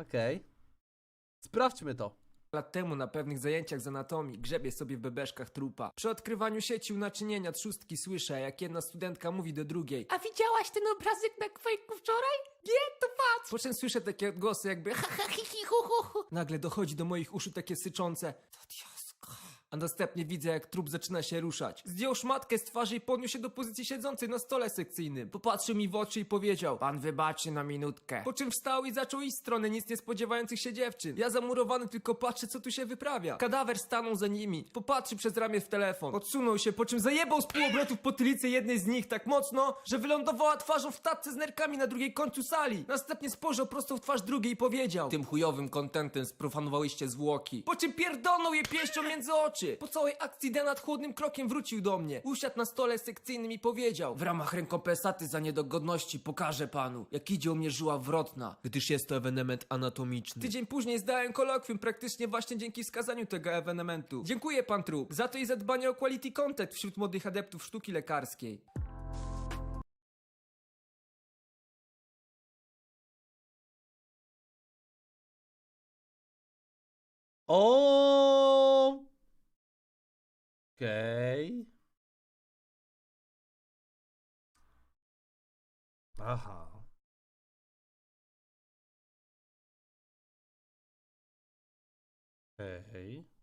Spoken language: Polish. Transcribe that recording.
Okej. Sprawdźmy to. lat temu na pewnych zajęciach z anatomii grzebie sobie w bebeszkach trupa. Przy odkrywaniu sieci unaczynienia trzustki słyszę, jak jedna studentka mówi do drugiej A widziałaś ten obrazek na kwejku wczoraj? Nie, to patrz! Po czym słyszę takie odgłosy jakby ha ha hi hi hu hu hu. Nagle dochodzi do moich uszu takie syczące To. A następnie widzę, jak trup zaczyna się ruszać. Zdjął szmatkę z twarzy i podniósł się do pozycji siedzącej na stole sekcyjnym. Popatrzył mi w oczy i powiedział: Pan wybaczy na minutkę. Po czym wstał i zaczął iść w stronę nic nie spodziewających się dziewczyn. Ja zamurowany tylko patrzę, co tu się wyprawia. Kadawer stanął za nimi. Popatrzy przez ramię w telefon. Odsunął się, po czym zajebał z półobrotów potylicę jednej z nich tak mocno, że wylądowała twarzą w tatce z nerkami na drugiej końcu sali. Następnie spojrzał prosto w twarz drugiej i powiedział: Tym chujowym kontentem sprofanowałyście zwłoki. Po czym pierdolnął je pięścią między oczy. Po całej akcji Denat chłodnym krokiem wrócił do mnie. Usiadł na stole sekcyjnym i powiedział: W ramach rekompensaty za niedogodności pokażę panu, jak idzie u mnie żyła wrotna, gdyż jest to ewenement anatomiczny. Tydzień później zdałem kolokwium praktycznie właśnie dzięki wskazaniu tego ewenementu. Dziękuję pan Trup, za to i za dbanie o quality content wśród młodych adeptów sztuki lekarskiej. O. Okej. Aha. Okej.